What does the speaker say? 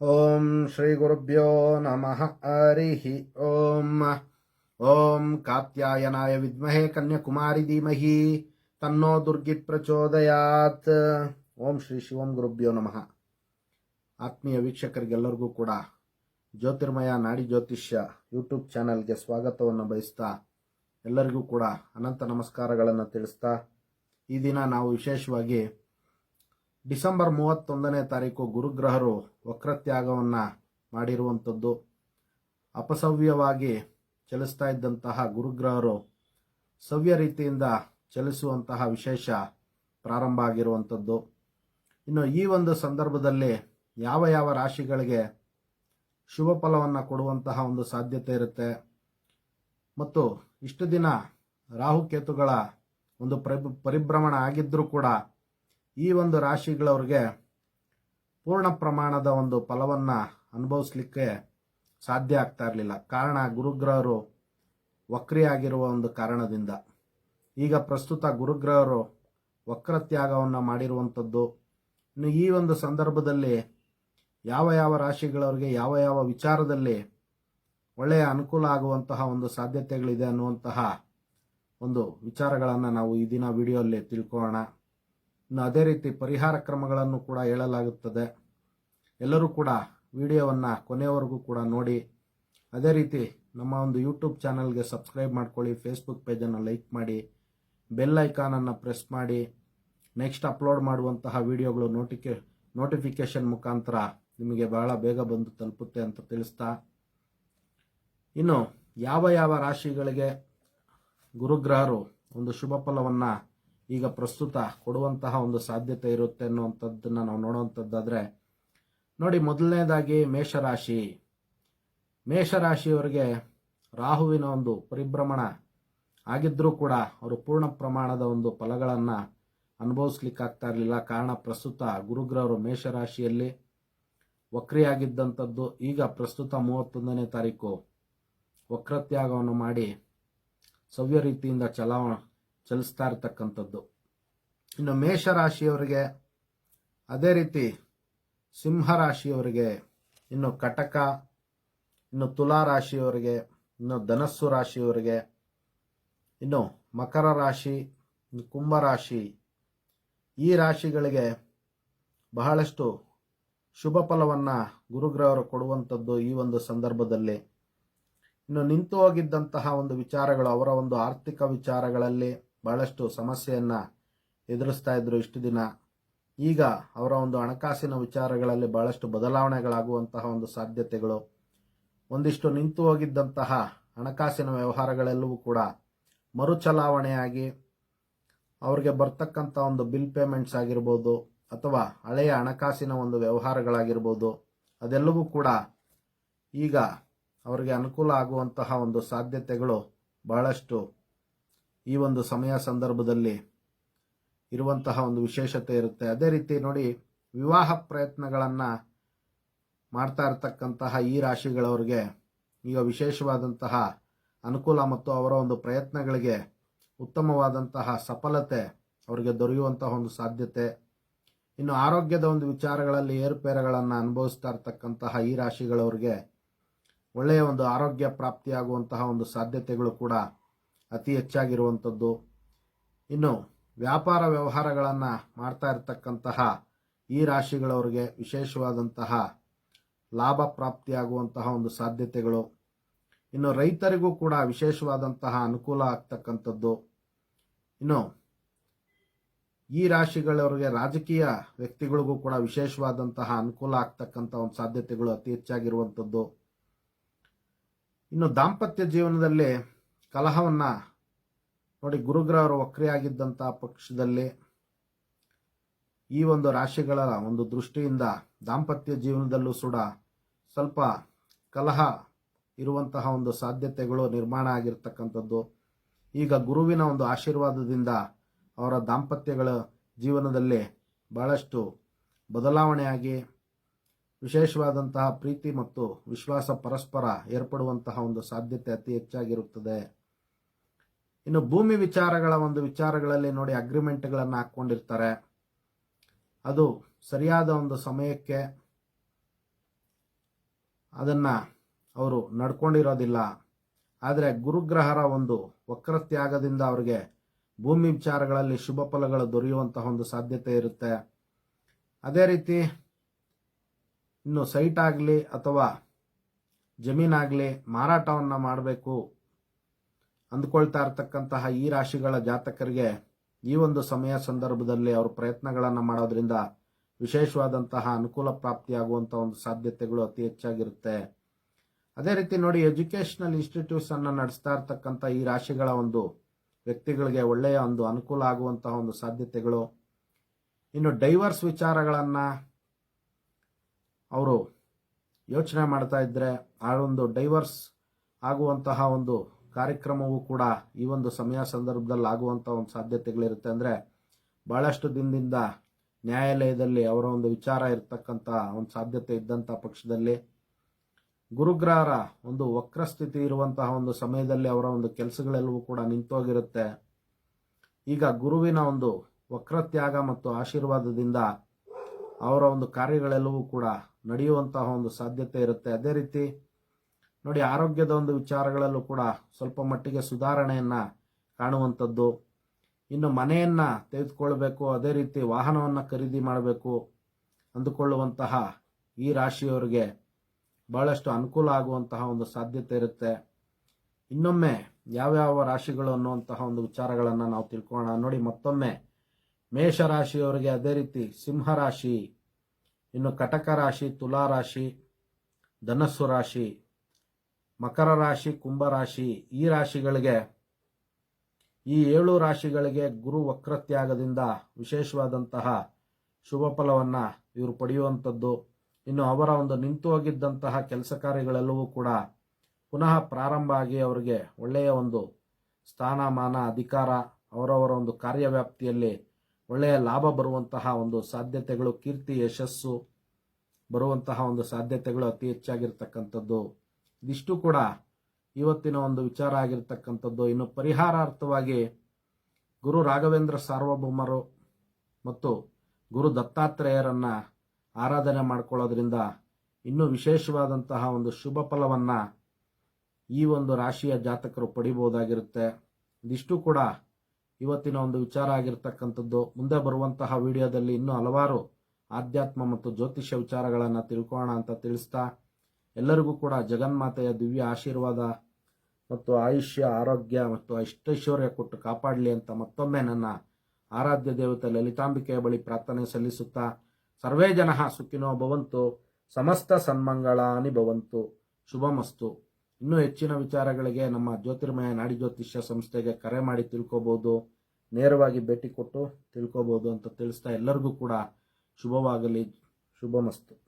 ಓಂ ಶ್ರೀ ಗುರುಭ್ಯೋ ನಮಃ ಹರಿಹಿ ಓಂ ಓಂ ಕಾತ್ಯಾಯನಾಯ ವಿದ್ಮಹೆ ಕನ್ಯಾಕುಮಾರಿ ಧೀಮಹಿ ತನ್ನೋ ದುರ್ಗಿ ಪ್ರಚೋದಯಾತ್ ಓಂ ಶ್ರೀ ಶಿವಂ ಗುರುಭ್ಯೋ ನಮಃ ಆತ್ಮೀಯ ವೀಕ್ಷಕರಿಗೆಲ್ಲರಿಗೂ ಕೂಡ ಜ್ಯೋತಿರ್ಮಯ ನಾಡಿ ಜ್ಯೋತಿಷ್ಯ ಯೂಟ್ಯೂಬ್ ಚಾನಲ್ಗೆ ಸ್ವಾಗತವನ್ನು ಬಯಸ್ತಾ ಎಲ್ಲರಿಗೂ ಕೂಡ ಅನಂತ ನಮಸ್ಕಾರಗಳನ್ನು ತಿಳಿಸ್ತಾ ಈ ದಿನ ನಾವು ವಿಶೇಷವಾಗಿ ಡಿಸೆಂಬರ್ ಮೂವತ್ತೊಂದನೇ ತಾರೀಕು ಗುರುಗ್ರಹರು ವಕ್ರತ್ಯಾಗವನ್ನು ಮಾಡಿರುವಂಥದ್ದು. ಅಪಸವ್ಯವಾಗಿ ಚಲಿಸ್ತಾ ಇದ್ದಂತಹ ಗುರುಗ್ರಹರು ಸವ್ಯ ರೀತಿಯಿಂದ ಚಲಿಸುವಂತಹ ವಿಶೇಷ ಪ್ರಾರಂಭ ಆಗಿರುವಂಥದ್ದು. ಇನ್ನು ಈ ಒಂದು ಸಂದರ್ಭದಲ್ಲಿ ಯಾವ ಯಾವ ರಾಶಿಗಳಿಗೆ ಶುಭ ಫಲವನ್ನು ಕೊಡುವಂತಹ ಒಂದು ಸಾಧ್ಯತೆ ಇರುತ್ತೆ. ಮತ್ತು ಇಷ್ಟು ದಿನ ರಾಹುಕೇತುಗಳ ಒಂದು ಪರಿ- ಪರಿಭ್ರಮಣ ಆಗಿದ್ದರೂ ಕೂಡ ಈ ಒಂದು ರಾಶಿಗಳವ್ರಿಗೆ ಪೂರ್ಣ ಪ್ರಮಾಣದ ಒಂದು ಫಲವನ್ನು ಅನುಭವಿಸ್ಲಿಕ್ಕೆ ಸಾಧ್ಯ ಆಗ್ತಾ ಇರಲಿಲ್ಲ. ಕಾರಣ ಗುರುಗ್ರಹರು ವಕ್ರಿಯಾಗಿರುವ ಒಂದು ಕಾರಣದಿಂದ. ಈಗ ಪ್ರಸ್ತುತ ಗುರುಗ್ರಹರು ವಕ್ರತ್ಯಾಗವನ್ನು ಮಾಡಿರುವಂಥದ್ದು. ಇನ್ನು ಈ ಒಂದು ಸಂದರ್ಭದಲ್ಲಿ ಯಾವ ಯಾವ ರಾಶಿಗಳವರಿಗೆ ಯಾವ ಯಾವ ವಿಚಾರದಲ್ಲಿ ಒಳ್ಳೆಯ ಅನುಕೂಲ ಆಗುವಂತಹ ಒಂದು ಸಾಧ್ಯತೆಗಳಿದೆ ಅನ್ನುವಂತಹ ಒಂದು ವಿಚಾರಗಳನ್ನು ನಾವು ಈ ದಿನ ವಿಡಿಯೋಲ್ಲಿ ತಿಳ್ಕೊಳ್ಳೋಣ. ಅದೇ ರೀತಿ ಪರಿಹಾರ ಕ್ರಮಗಳನ್ನು ಕೂಡ ಹೇಳಲಾಗುತ್ತದೆ. ಎಲ್ಲರೂ ಕೂಡ ವಿಡಿಯೋವನ್ನು ಕೊನೆಯವರೆಗೂ ಕೂಡ ನೋಡಿ. ಅದೇ ರೀತಿ ನಮ್ಮ ಒಂದು ಯೂಟ್ಯೂಬ್ ಚಾನಲ್ಗೆ ಸಬ್ಸ್ಕ್ರೈಬ್ ಮಾಡ್ಕೊಳ್ಳಿ ಫೇಸ್ಬುಕ್ ಪೇಜನ್ನು ಲೈಕ್ ಮಾಡಿ ಬೆಲ್ ಐಕಾನನ್ನು ಪ್ರೆಸ್ ಮಾಡಿ. ನೆಕ್ಸ್ಟ್ ಅಪ್ಲೋಡ್ ಮಾಡುವಂತಹ ವಿಡಿಯೋಗಳು ನೋಟಿಕೆ ನೋಟಿಫಿಕೇಶನ್ ಮುಖಾಂತರ ನಿಮಗೆ ಬಹಳ ಬೇಗ ಬಂದು ತಲುಪುತ್ತೆ ಅಂತ ತಿಳಿಸ್ತಾ. ಇನ್ನು ಯಾವ ಯಾವ ರಾಶಿಗಳಿಗೆ ಗುರುಗ್ರಹರು ಒಂದು ಶುಭ ಫಲವನ್ನು ಈಗ ಪ್ರಸ್ತುತ ಕೊಡುವಂತಹ ಒಂದು ಸಾಧ್ಯತೆ ಇರುತ್ತೆ ಅನ್ನುವಂಥದ್ದನ್ನು ನಾವು ನೋಡುವಂಥದ್ದಾದರೆ, ನೋಡಿ ಮೊದಲನೇದಾಗಿ ಮೇಷರಾಶಿ. ಮೇಷರಾಶಿಯವರಿಗೆ ರಾಹುವಿನ ಒಂದು ಪರಿಭ್ರಮಣ ಆಗಿದ್ದರೂ ಕೂಡ ಅವರು ಪೂರ್ಣ ಪ್ರಮಾಣದ ಒಂದು ಫಲಗಳನ್ನು ಅನುಭವಿಸ್ಲಿಕ್ಕಾಗ್ತಾ ಇರಲಿಲ್ಲ. ಕಾರಣ ಪ್ರಸ್ತುತ ಗುರುಗ್ರಹರು ಮೇಷರಾಶಿಯಲ್ಲಿ ವಕ್ರಿಯಾಗಿದ್ದಂಥದ್ದು. ಈಗ ಪ್ರಸ್ತುತ ಮೂವತ್ತೊಂದನೇ ತಾರೀಕು. ವಕ್ರತ್ಯಾಗವನ್ನು ಮಾಡಿ ಸವ್ಯ ರೀತಿಯಿಂದ ಚಲಾವ ಚಲಿಸ್ತಾ ಇರ್ತಕ್ಕಂಥದ್ದು. ಇನ್ನು ಮೇಷರಾಶಿಯವರಿಗೆ ಅದೇ ರೀತಿ ಸಿಂಹರಾಶಿಯವರಿಗೆ ಇನ್ನು ಕಟಕ, ಇನ್ನು ತುಲಾ ರಾಶಿಯವರಿಗೆ, ಇನ್ನು ಧನಸ್ಸು ರಾಶಿಯವರಿಗೆ, ಇನ್ನು ಮಕರ ರಾಶಿ ಕುಂಭರಾಶಿ ಈ ರಾಶಿಗಳಿಗೆ ಬಹಳಷ್ಟು ಶುಭ ಫಲವನ್ನು ಗುರುಗ್ರಹರು ಕೊಡುವಂಥದ್ದು ಈ ಒಂದು ಸಂದರ್ಭದಲ್ಲಿ. ಇನ್ನು ನಿಂತು ಹೋಗಿದ್ದಂತಹ ಒಂದು ವಿಚಾರಗಳು ಅವರ ಒಂದು ಆರ್ಥಿಕ ವಿಚಾರಗಳಲ್ಲಿ ಬಹಳಷ್ಟು ಸಮಸ್ಯೆಯನ್ನು ಎದುರಿಸ್ತಾ ಇದ್ದರು ಇಷ್ಟು ದಿನ. ಈಗ ಅವರ ಒಂದು ಹಣಕಾಸಿನ ವಿಚಾರಗಳಲ್ಲಿ ಬಹಳಷ್ಟು ಬದಲಾವಣೆಗಳಾಗುವಂತಹ ಒಂದು ಸಾಧ್ಯತೆಗಳು. ಒಂದಿಷ್ಟು ನಿಂತು ಹೋಗಿದ್ದಂತಹ ಹಣಕಾಸಿನ ವ್ಯವಹಾರಗಳೆಲ್ಲವೂ ಕೂಡ ಮರುಚಲಾವಣೆಯಾಗಿ ಅವರಿಗೆ ಬರ್ತಕ್ಕಂಥ ಒಂದು ಬಿಲ್ ಪೇಮೆಂಟ್ಸ್ ಆಗಿರ್ಬೋದು ಅಥವಾ ಹಳೆಯ ಹಣಕಾಸಿನ ಒಂದು ವ್ಯವಹಾರಗಳಾಗಿರ್ಬೋದು ಅದೆಲ್ಲವೂ ಕೂಡ ಈಗ ಅವರಿಗೆ ಅನುಕೂಲ ಆಗುವಂತಹ ಒಂದು ಸಾಧ್ಯತೆಗಳು ಬಹಳಷ್ಟು ಈ ಒಂದು ಸಮಯ ಸಂದರ್ಭದಲ್ಲಿ ಇರುವಂತಹ ಒಂದು ವಿಶೇಷತೆ ಇರುತ್ತೆ. ಅದೇ ರೀತಿ ನೋಡಿ, ವಿವಾಹ ಪ್ರಯತ್ನಗಳನ್ನು ಮಾಡ್ತಾ ಇರತಕ್ಕಂತಹ ಈ ರಾಶಿಗಳವ್ರಿಗೆ ಈಗ ವಿಶೇಷವಾದಂತಹ ಅನುಕೂಲ ಮತ್ತು ಅವರ ಒಂದು ಪ್ರಯತ್ನಗಳಿಗೆ ಉತ್ತಮವಾದಂತಹ ಸಫಲತೆ ಅವರಿಗೆ ದೊರೆಯುವಂತಹ ಒಂದು ಸಾಧ್ಯತೆ. ಇನ್ನು ಆರೋಗ್ಯದ ಒಂದು ವಿಚಾರಗಳಲ್ಲಿ ಏರುಪೇರುಗಳನ್ನು ಅನುಭವಿಸ್ತಾ ಇರತಕ್ಕಂತಹ ಈ ರಾಶಿಗಳವ್ರಿಗೆ ಒಳ್ಳೆಯ ಒಂದು ಆರೋಗ್ಯ ಪ್ರಾಪ್ತಿಯಾಗುವಂತಹ ಒಂದು ಸಾಧ್ಯತೆಗಳು ಕೂಡ ಅತಿ ಹೆಚ್ಚಾಗಿರುವಂಥದ್ದು. ಇನ್ನು ವ್ಯಾಪಾರ ವ್ಯವಹಾರಗಳನ್ನು ಮಾಡ್ತಾ ಇರತಕ್ಕಂತಹ ಈ ರಾಶಿಗಳವರಿಗೆ ವಿಶೇಷವಾದಂತಹ ಲಾಭ ಪ್ರಾಪ್ತಿಯಾಗುವಂತಹ ಒಂದು ಸಾಧ್ಯತೆಗಳು. ಇನ್ನು ರೈತರಿಗೂ ಕೂಡ ವಿಶೇಷವಾದಂತಹ ಅನುಕೂಲ ಆಗ್ತಕ್ಕಂಥದ್ದು. ಇನ್ನು ಈ ರಾಶಿಗಳವರಿಗೆ ರಾಜಕೀಯ ವ್ಯಕ್ತಿಗಳಿಗೂ ಕೂಡ ವಿಶೇಷವಾದಂತಹ ಅನುಕೂಲ ಆಗ್ತಕ್ಕಂಥ ಒಂದು ಸಾಧ್ಯತೆಗಳು ಅತಿ ಹೆಚ್ಚಾಗಿರುವಂಥದ್ದು. ಇನ್ನು ದಾಂಪತ್ಯ ಜೀವನದಲ್ಲಿ ಕಲಹವನ್ನ ನೋಡಿ ಗುರುಗ್ರಹರು ವಕ್ರಿಯಾಗಿದ್ದಂಥ ಪಕ್ಷದಲ್ಲಿ ಈ ಒಂದು ರಾಶಿಗಳ ಒಂದು ದೃಷ್ಟಿಯಿಂದ ದಾಂಪತ್ಯ ಜೀವನದಲ್ಲೂ ಕೂಡ ಸ್ವಲ್ಪ ಕಲಹ ಇರುವಂತಹ ಒಂದು ಸಾಧ್ಯತೆಗಳು ನಿರ್ಮಾಣ ಆಗಿರ್ತಕ್ಕಂಥದ್ದು. ಈಗ ಗುರುವಿನ ಒಂದು ಆಶೀರ್ವಾದದಿಂದ ಅವರ ದಾಂಪತ್ಯಗಳ ಜೀವನದಲ್ಲಿ ಬಹಳಷ್ಟು ಬದಲಾವಣೆಯಾಗಿ ವಿಶೇಷವಾದಂತಹ ಪ್ರೀತಿ ಮತ್ತು ವಿಶ್ವಾಸ ಪರಸ್ಪರ ಏರ್ಪಡುವಂತಹ ಒಂದು ಸಾಧ್ಯತೆ ಅತಿ ಹೆಚ್ಚಾಗಿರುತ್ತದೆ. ಇನ್ನು ಭೂಮಿ ವಿಚಾರಗಳ ಒಂದು ವಿಚಾರಗಳಲ್ಲಿ ನೋಡಿ ಅಗ್ರಿಮೆಂಟ್ಗಳನ್ನು ಹಾಕ್ಕೊಂಡಿರ್ತಾರೆ. ಅದು ಸರಿಯಾದ ಒಂದು ಸಮಯಕ್ಕೆ ಅದನ್ನು ಅವರು ನಡ್ಕೊಂಡಿರೋದಿಲ್ಲ. ಆದರೆ ಗುರುಗ್ರಹರ ಒಂದು ವಕ್ರತ್ಯಾಗದಿಂದ ಅವರಿಗೆ ಭೂಮಿ ವಿಚಾರಗಳಲ್ಲಿ ಶುಭ ಫಲಗಳು ದೊರೆಯುವಂತಹ ಒಂದು ಸಾಧ್ಯತೆ ಇರುತ್ತೆ. ಅದೇ ರೀತಿ ಇನ್ನು ಸೈಟ್ ಆಗಲಿ ಅಥವಾ ಜಮೀನಾಗಲಿ ಮಾರಾಟವನ್ನು ಮಾಡಬೇಕು. ಅಂದ್ಕೊಳ್ತಾ ಇರ್ತಕ್ಕಂತಹ ಈ ರಾಶಿಗಳ ಜಾತಕರಿಗೆ ಈ ಒಂದು ಸಮಯ ಸಂದರ್ಭದಲ್ಲಿ ಅವರು ಪ್ರಯತ್ನಗಳನ್ನು ಮಾಡೋದ್ರಿಂದ ವಿಶೇಷವಾದಂತಹ ಅನುಕೂಲ ಪ್ರಾಪ್ತಿಯಾಗುವಂಥ ಒಂದು ಸಾಧ್ಯತೆಗಳು ಅತಿ ಹೆಚ್ಚಾಗಿರುತ್ತೆ. ಅದೇ ರೀತಿ ನೋಡಿ, ಎಜುಕೇಷನಲ್ ಇನ್ಸ್ಟಿಟ್ಯೂಟ್ಸ್ ಅನ್ನು ನಡೆಸ್ತಾ ಇರ್ತಕ್ಕಂಥ ಈ ರಾಶಿಗಳ ಒಂದು ವ್ಯಕ್ತಿಗಳಿಗೆ ಒಳ್ಳೆಯ ಒಂದು ಅನುಕೂಲ ಆಗುವಂತಹ ಒಂದು ಸಾಧ್ಯತೆಗಳು. ಇನ್ನು ಡೈವರ್ಸ್ ವಿಚಾರಗಳನ್ನು ಅವರು ಯೋಚನೆ ಮಾಡ್ತಾ ಇದ್ರೆ ಆ ಒಂದು ಡೈವರ್ಸ್ ಆಗುವಂತಹ ಒಂದು ಕಾರ್ಯಕ್ರಮವೂ ಕೂಡ ಈ ಒಂದು ಸಮಯ ಸಂದರ್ಭದಲ್ಲಿ ಆಗುವಂಥ ಒಂದು ಸಾಧ್ಯತೆಗಳಿರುತ್ತೆ ಅಂದರೆ ಭಾಳಷ್ಟು ದಿನದಿಂದ ನ್ಯಾಯಾಲಯದಲ್ಲಿ ಅವರ ಒಂದು ವಿಚಾರ ಇರತಕ್ಕಂಥ ಒಂದು ಸಾಧ್ಯತೆ ಇದ್ದಂಥ ಪಕ್ಷದಲ್ಲಿ ಗುರುಗ್ರಹರ ಒಂದು ವಕ್ರಸ್ಥಿತಿ ಇರುವಂತಹ ಒಂದು ಸಮಯದಲ್ಲಿ ಅವರ ಒಂದು ಕೆಲಸಗಳೆಲ್ಲವೂ ಕೂಡ ನಿಂತೋಗಿರುತ್ತೆ. ಈಗ ಗುರುವಿನ ಒಂದು ವಕ್ರತ್ಯಾಗ ಮತ್ತು ಆಶೀರ್ವಾದದಿಂದ ಅವರ ಒಂದು ಕಾರ್ಯಗಳೆಲ್ಲವೂ ಕೂಡ ನಡೆಯುವಂತಹ ಒಂದು ಸಾಧ್ಯತೆ ಇರುತ್ತೆ. ಅದೇ ರೀತಿ ನೋಡಿ, ಆರೋಗ್ಯದ ಒಂದು ವಿಚಾರಗಳಲ್ಲೂ ಕೂಡ ಸ್ವಲ್ಪ ಮಟ್ಟಿಗೆ ಸುಧಾರಣೆಯನ್ನು ಕಾಣುವಂಥದ್ದು. ಇನ್ನು ಮನೆಯನ್ನು ತೆಗೆದುಕೊಳ್ಬೇಕು, ಅದೇ ರೀತಿ ವಾಹನವನ್ನು ಖರೀದಿ ಮಾಡಬೇಕು ಅಂದುಕೊಳ್ಳುವಂತಹ ಈ ರಾಶಿಯವರಿಗೆ ಬಹಳಷ್ಟು ಅನುಕೂಲ ಆಗುವಂತಹ ಒಂದು ಸಾಧ್ಯತೆ ಇರುತ್ತೆ. ಇನ್ನೊಮ್ಮೆ ಯಾವ್ಯಾವ ರಾಶಿಗಳು ಅನ್ನುವಂತಹ ಒಂದು ವಿಚಾರಗಳನ್ನು ನಾವು ತಿಳ್ಕೊಳ್ಳೋಣ. ನೋಡಿ, ಮತ್ತೊಮ್ಮೆ ಮೇಷ ಮೇಷರಾಶಿಯವರಿಗೆ ಅದೇ ರೀತಿ ಸಿಂಹ ರಾಶಿ, ಇನ್ನು ಕಟಕ ರಾಶಿ, ತುಲಾ ರಾಶಿ, ಧನಸ್ಸು ರಾಶಿ ಮಕರ ರಾಶಿ, ಕುಂಭ ರಾಶಿ ಈ ರಾಶಿಗಳಿಗೆ, ಈ ಏಳು ರಾಶಿಗಳಿಗೆ ಗುರು ವಕ್ರತ್ಯಾಗದಿಂದ ವಿಶೇಷವಾದಂತಹ ಶುಭ ಫಲವನ್ನು ಇವರು ಪಡೆಯುವಂಥದ್ದು. ಇನ್ನು ಅವರ ಒಂದು ನಿಂತು ಹೋಗಿದ್ದಂತಹ ಕೆಲಸ ಕಾರ್ಯಗಳೆಲ್ಲವೂ ಕೂಡ ಪುನಃ ಪ್ರಾರಂಭ ಆಗಿ ಅವರಿಗೆ ಒಳ್ಳೆಯ ಒಂದು ಸ್ಥಾನಮಾನ, ಅಧಿಕಾರ, ಅವರವರ ಒಂದು ಕಾರ್ಯವ್ಯಾಪ್ತಿಯಲ್ಲಿ ಒಳ್ಳೆಯ ಲಾಭ ಬರುವಂತಹ ಒಂದು ಸಾಧ್ಯತೆಗಳು, ಕೀರ್ತಿ, ಯಶಸ್ಸು ಬರುವಂತಹ ಒಂದು ಸಾಧ್ಯತೆಗಳು ಅತಿ ಹೆಚ್ಚಾಗಿರ್ತಕ್ಕಂಥದ್ದು. ಇದಿಷ್ಟು ಕೂಡ ಇವತ್ತಿನ ಒಂದು ವಿಚಾರ ಆಗಿರ್ತಕ್ಕಂಥದ್ದು. ಇನ್ನು ಪರಿಹಾರಾರ್ಥವಾಗಿ ಗುರು ರಾಘವೇಂದ್ರ ಸಾರ್ವಭೌಮರು ಮತ್ತು ಗುರು ದತ್ತಾತ್ರೇಯರನ್ನು ಆರಾಧನೆ ಮಾಡ್ಕೊಳ್ಳೋದ್ರಿಂದ ಇನ್ನೂ ವಿಶೇಷವಾದಂತಹ ಒಂದು ಶುಭ ಫಲವನ್ನು ಈ ಒಂದು ರಾಶಿಯ ಜಾತಕರು ಪಡಿಬೋದಾಗಿರುತ್ತೆ ಇದಿಷ್ಟು ಕೂಡ ಇವತ್ತಿನ ಒಂದು ವಿಚಾರ ಆಗಿರ್ತಕ್ಕಂಥದ್ದು. ಮುಂದೆ ಬರುವಂತಹ ವಿಡಿಯೋದಲ್ಲಿ ಇನ್ನೂ ಹಲವಾರು ಆಧ್ಯಾತ್ಮ ಮತ್ತು ಜ್ಯೋತಿಷ್ಯ ವಿಚಾರಗಳನ್ನು ತಿಳ್ಕೋಣ ಅಂತ ತಿಳಿಸ್ತಾ ಎಲ್ಲರಿಗೂ ಕೂಡ ಜಗನ್ಮಾತೆಯ ದಿವ್ಯ ಆಶೀರ್ವಾದ ಮತ್ತು ಆಯುಷ್ಯ, ಆರೋಗ್ಯ ಮತ್ತು ಅಷ್ಟೈಶ್ವರ್ಯ ಕೊಟ್ಟು ಕಾಪಾಡಲಿ ಅಂತ ಮತ್ತೊಮ್ಮೆ ನನ್ನ ಆರಾಧ್ಯ ದೇವತೆ ಲಲಿತಾಂಬಿಕೆಯ ಬಳಿ ಪ್ರಾರ್ಥನೆ ಸಲ್ಲಿಸುತ್ತಾ, ಸರ್ವೇ ಜನ ಸುಖಿನೋ ಭವಂತು, ಸಮಸ್ತ ಸನ್ಮಂಗಳಾನಿ ಭವಂತು, ಶುಭಮಸ್ತು. ಇನ್ನೂ ಹೆಚ್ಚಿನ ವಿಚಾರಗಳಿಗೆ ನಮ್ಮ ಜ್ಯೋತಿರ್ಮಯ ನಾಡಿ ಜ್ಯೋತಿಷ್ಯ ಸಂಸ್ಥೆಗೆ ಕರೆ ಮಾಡಿ ತಿಳ್ಕೊಬೋದು, ನೇರವಾಗಿ ಭೇಟಿ ಕೊಟ್ಟು ತಿಳ್ಕೊಬೋದು ಅಂತ ತಿಳಿಸ್ತಾ ಎಲ್ಲರಿಗೂ ಕೂಡ ಶುಭವಾಗಲಿ, ಶುಭಮಸ್ತು.